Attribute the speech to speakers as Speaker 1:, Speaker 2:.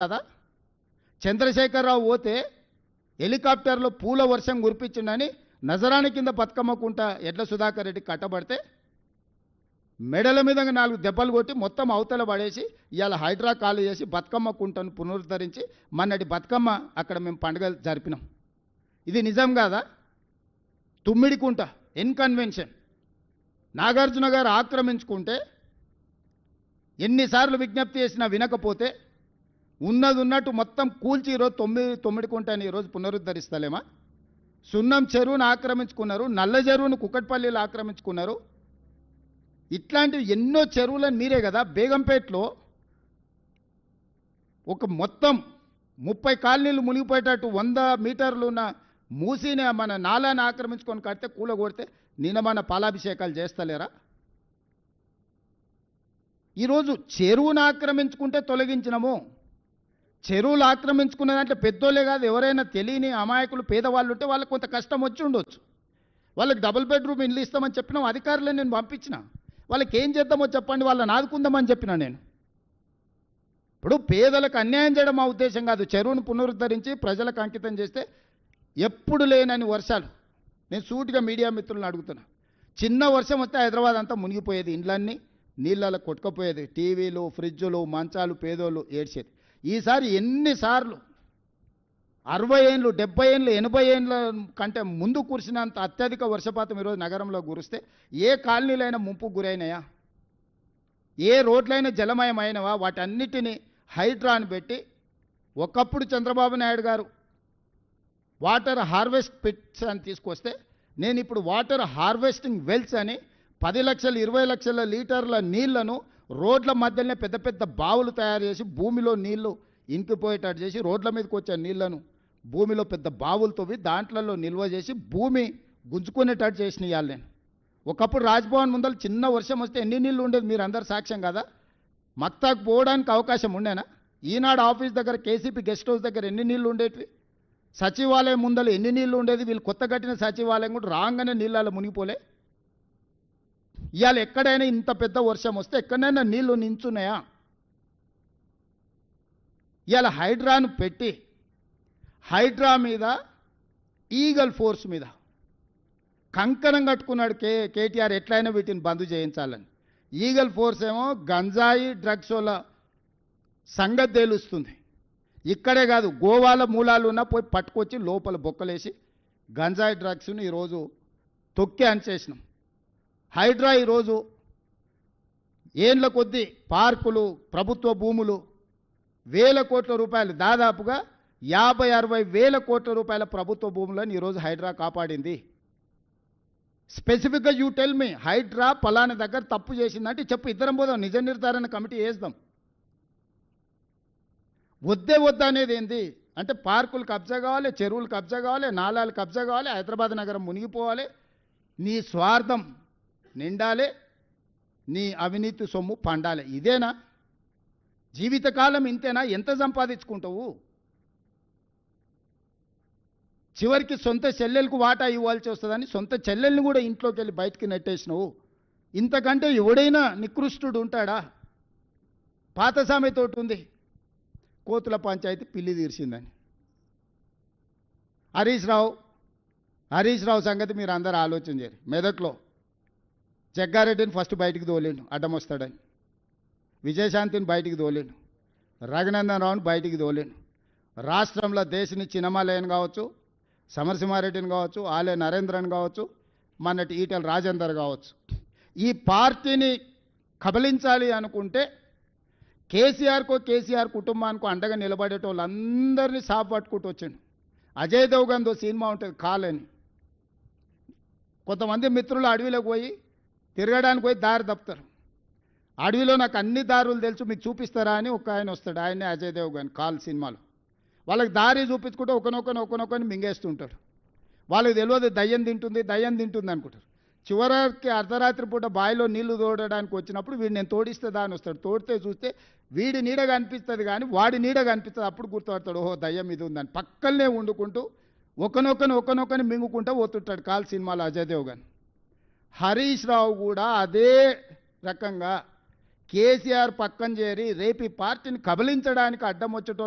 Speaker 1: కదా? చంద్రశేఖరరావు పోతే హెలికాప్టర్లో పూల వర్షం కురిపించిండని నజరాని కింద బతుకమ్మకుంట ఎడ్ల సుధాకర్ రెడ్డి కట్టబడితే మెడల మీద నాలుగు దెబ్బలు కొట్టి మొత్తం అవతల పడేసి ఇవాళ హైడ్రా కాలు చేసి బతుకమ్మ కుంటను పునరుద్ధరించి మొన్నటి బతుకమ్మ అక్కడ మేము పండుగ జరిపినాం. ఇది నిజం కాదా? తుమ్మిడి కుంట ఇన్కన్వెన్షన్ నాగార్జున గారు ఆక్రమించుకుంటే ఎన్నిసార్లు విజ్ఞప్తి చేసినా వినకపోతే ఉన్నది ఉన్నట్టు మొత్తం కూల్చి ఈరోజు తొమ్మిది తొమ్మిది కుంటాను ఈరోజు పునరుద్ధరిస్తలేమా? సున్నం చెరువును ఆక్రమించుకున్నారు నల్ల చెరువును కుక్కట్పల్లిలో ఆక్రమించుకున్నారు. ఇట్లాంటివి ఎన్నో చెరువులను మీరే కదా బేగంపేటలో ఒక మొత్తం ముప్పై కాలనీలు మునిగిపోయేటట్టు వంద మీటర్లు ఉన్న మూసిని మన నాలాన్ని ఆక్రమించుకొని కడితే కూల కొడితే నిన్న మన పాలాభిషేకాలు చేస్తలేరా? ఈరోజు చెరువును ఆక్రమించుకుంటే తొలగించినము. చెరువులు ఆక్రమించుకున్న దాంట్లో పెద్దోళ్ళే కాదు ఎవరైనా తెలియని అమాయకులు పేదవాళ్ళు ఉంటే వాళ్ళకి కొంత కష్టం వచ్చి ఉండొచ్చు. వాళ్ళకి డబుల్ బెడ్రూమ్ ఇల్లు ఇస్తామని చెప్పినాం అధికారులను నేను పంపించిన. వాళ్ళకి ఏం చేద్దామో చెప్పండి వాళ్ళని ఆదుకుందామని చెప్పిన నేను. ఇప్పుడు పేదలకు అన్యాయం చేయడం మా ఉద్దేశం కాదు. చెరువును పునరుద్ధరించి ప్రజలకు అంకితం చేస్తే ఎప్పుడు లేనని వర్షాలు. నేను సూటిగా మీడియా మిత్రులను అడుగుతున్నా. చిన్న వర్షం వస్తే హైదరాబాద్ అంతా మునిగిపోయేది. ఇండ్లన్నీ నీళ్ళలో కొట్టుకపోయేది. టీవీలు ఫ్రిడ్జులు మంచాలు పేదోళ్ళు ఏడ్చేది. ఈసారి ఎన్నిసార్లు? అరవై ఏళ్ళు డెబ్బై ఏళ్ళు ఎనభై ఏళ్ళ కంటే ముందు కురిసినంత అత్యధిక వర్షపాతం ఈరోజు నగరంలో కురిస్తే ఏ కాలనీలైనా ముంపు గురైనాయా? ఏ రోడ్లైనా జలమయమైనవా? వాటన్నిటిని హైడ్రాన్ పెట్టి ఒకప్పుడు చంద్రబాబు నాయుడు గారు వాటర్ హార్వెస్ట్ పిట్స్ అని తీసుకొస్తే నేను ఇప్పుడు వాటర్ హార్వెస్టింగ్ వెల్స్ అని పది లక్షలు ఇరవై లక్షల లీటర్ల నీళ్ళను రోడ్ల మధ్యలోనే పెద్ద పెద్ద బావులు తయారు చేసి భూమిలో నీళ్ళు ఇంకిపోయేటట్టు చేసి రోడ్ల మీదకి వచ్చే నీళ్ళను భూమిలో పెద్ద బావులు తవ్వి దాంట్లలో నిల్వ చేసి భూమి గుంజుకునేటట్టు చేసిన ఇవాళ నేను. ఒకప్పుడు రాజ్భవన్ ముందర చిన్న వర్షం వస్తే ఎన్ని నీళ్ళు ఉండేది మీరు అందరు సాక్ష్యం కదా? మక్తాకు పోవడానికి అవకాశం ఉండేనా? ఈనాడు ఆఫీస్ దగ్గర కేసీపీ గెస్ట్ హౌస్ దగ్గర ఎన్ని నీళ్ళు ఉండేటివి? సచివాలయం ముందర ఎన్ని నీళ్ళు ఉండేది? వీళ్ళు కొత్త కట్టిన సచివాలయం కూడా రాగానే నీళ్ళలో మునిగిపోలే. ఇవాళ ఎక్కడైనా ఇంత పెద్ద వర్షం వస్తే ఎక్కడైనా నీళ్ళు నించున్నాయా? ఇవాళ హైడ్రాను పెట్టి హైడ్రా మీద ఈగల్ ఫోర్స్ మీద కంకణం కట్టుకున్నాడు కే కేటీఆర్ ఎట్లయినా వీటిని బంద్ చేయించాలని. ఈగల్ ఫోర్స్ ఏమో గంజాయి డ్రగ్స్ వల్ల సంగతి తేలుస్తుంది. ఇక్కడే కాదు గోవాల మూలాలు ఉన్నా పోయి పట్టుకొచ్చి లోపల బొక్కలేసి గంజాయి డ్రగ్స్ని ఈరోజు తొక్కి అనిచేసినాం హైడ్రా ఈరోజు ఏండ్ల కొద్దీ పార్కులు ప్రభుత్వ భూములు వేల కోట్ల రూపాయలు దాదాపుగా యాభై అరవై వేల కోట్ల రూపాయల ప్రభుత్వ భూములను ఈరోజు హైడ్రా కాపాడింది. స్పెసిఫిక్గా యూ టెల్ మీ హైడ్రా పలాని దగ్గర తప్పు చేసిందంటే చెప్పు ఇద్దరం పోదాం నిజ నిర్ధారణ కమిటీ వేద్దాం వద్దే వద్ద అనేది ఏంది? అంటే పార్కులు కబ్జా కావాలి చెరువులు కబ్జా కావాలి నాలాలు కబ్జా కావాలి హైదరాబాద్ నగరం మునిగిపోవాలి. నీ స్వార్థం నిండాలే నీ అవినీతి సొమ్ము పండాలే. ఇదేనా? జీవితకాలం ఇంతేనా? ఎంత సంపాదించుకుంటావు? చివరికి సొంత చెల్లెలకు వాటా ఇవ్వాల్సి వస్తుందని సొంత చెల్లెల్ని కూడా ఇంట్లోకి వెళ్ళి బయటికి నెట్టేసినావు. ఇంతకంటే ఎవడైనా నికృష్టుడు ఉంటాడా? పాత సామెతోటి ఉంది కోతుల పంచాయతీ పిల్లి తీర్చిందని. హరీష్ రావు హరీష్ రావు సంగతి మీరు అందరూ ఆలోచన చేయరు మెదక్లో జగ్గారెడ్డిని ఫస్ట్ బయటికి తోలేండు అడ్డం వస్తాడని. విజయశాంతిని బయటికి తోలేండు రఘునందన్ రావుని బయటికి తోలేండు. రాష్ట్రంలో దేశని చిన్నమాలయన్ కావచ్చు సమరసింహారెడ్డిని కావచ్చు ఆలయ నరేంద్రన్ కావచ్చు మొన్నటి ఈటల రాజేందర్ కావచ్చు. ఈ పార్టీని కబలించాలి అనుకుంటే కేసీఆర్కో కేసీఆర్ కుటుంబానికో అండగా నిలబడేటోళ్ళందరినీ సాపు పట్టుకుంటూ వచ్చిండు. అజయ్ దేవ్గన్తో సినిమా ఉంటుంది కాలని. కొంతమంది మిత్రులు అడవిలోకి పోయి తిరగడానికి పోయి దారి తప్పుతారు. అడవిలో నాకు అన్ని దారులు తెలుసు మీకు చూపిస్తారా అని ఒక ఆయన వస్తాడు ఆయనే అజయ్ దేవ్గన్ కాల్ సినిమాలో. వాళ్ళకి దారి చూపించుకుంటే ఒకనొకని ఒకనొకని మింగేస్తుంటాడు వాళ్ళకి తెలియదు దయ్యం తింటుంది దయ్యం తింటుంది అనుకుంటారు. చివరికి అర్ధరాత్రి పూట బావిలో నీళ్ళు తోడడానికి వచ్చినప్పుడు వీడు నేను తోడిస్తే దాని వస్తాడు. తోడితే చూస్తే వీడి నీడ కనిపిస్తుంది కానీ వాడి నీడ కనిపిస్తుంది అప్పుడు గుర్తుపడతాడు ఓహో దయ్యం ఇది ఉందని. పక్కనే వండుకుంటూ ఒకనొకని ఒకనొకని మింగుకుంటూ పోతుంటాడు కాల్ సినిమాలో అజయ్ దేవ్ గాని హరీష్ రావు కూడా అదే రకంగా కేసీఆర్ పక్కన చేరి రేపు ఈ పార్టీని కబలించడానికి అడ్డం వచ్చేటోళ్ళు